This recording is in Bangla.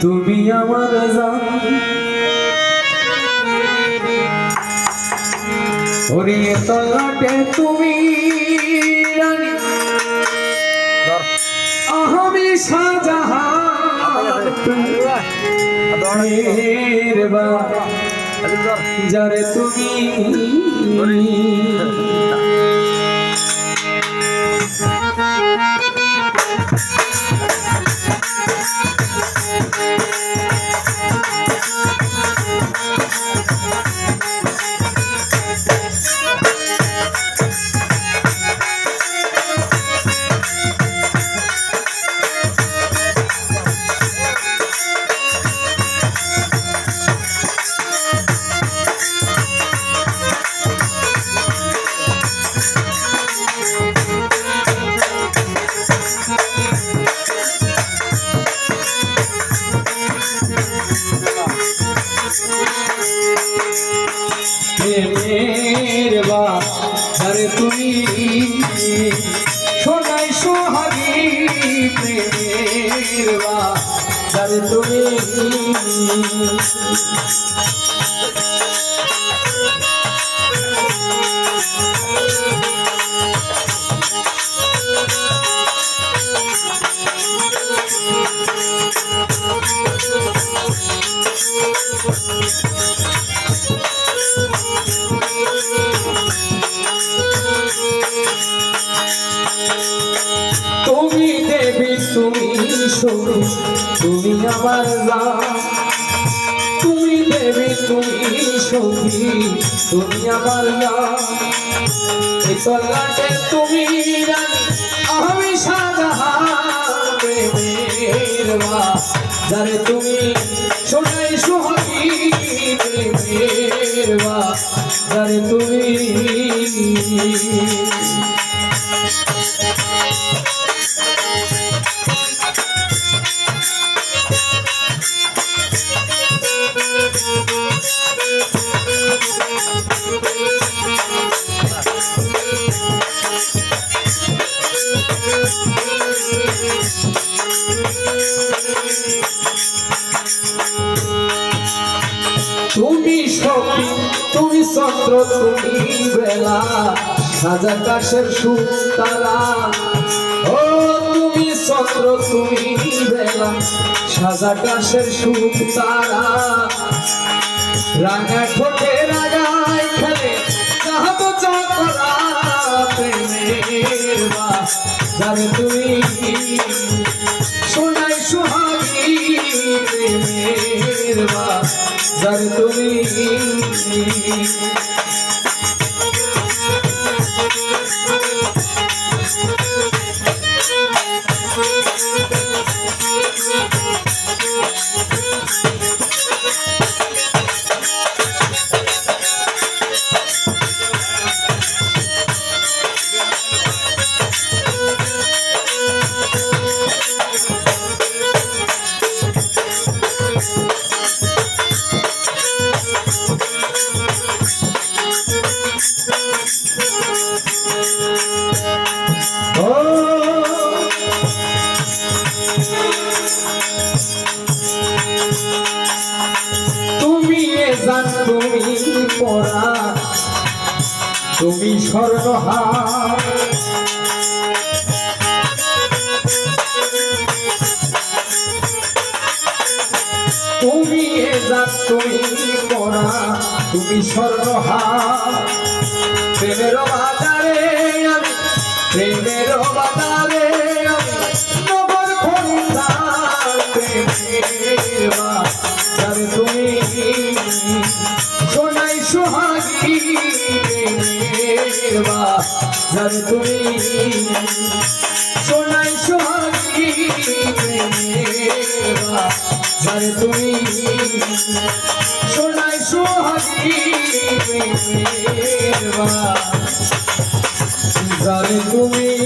তুমি আমার জান। ওরে তলাটে তুমি আমি মেরবা যারে তুমি সোনাই সোহাগী প্রেমের বা যারে তুমি তুমি তুমি আমার তুমি দেবী তুমি সখী। তুমি আমার এই চন্দ্র তুমি বেলা, সাজা কাশের সুতারা। ও তুমি চন্দ্র তুমি বেলা, সাজা কাশের সুতারা। রাঙা ঠোঁটে রাগায় খেলে চাহত চাকরা প্রেমের বা যারে তুমি তুমি স্বর্ণহার তুমি তুমি পড়া তুমি স্বর্ণহার প্রেমের বাজারে প্রেমের বাজারে বাজারে তুমি। জানো তুমি সোনাই সোহাগী জানো তুমি সোনাই সোহাগী জানো তুমি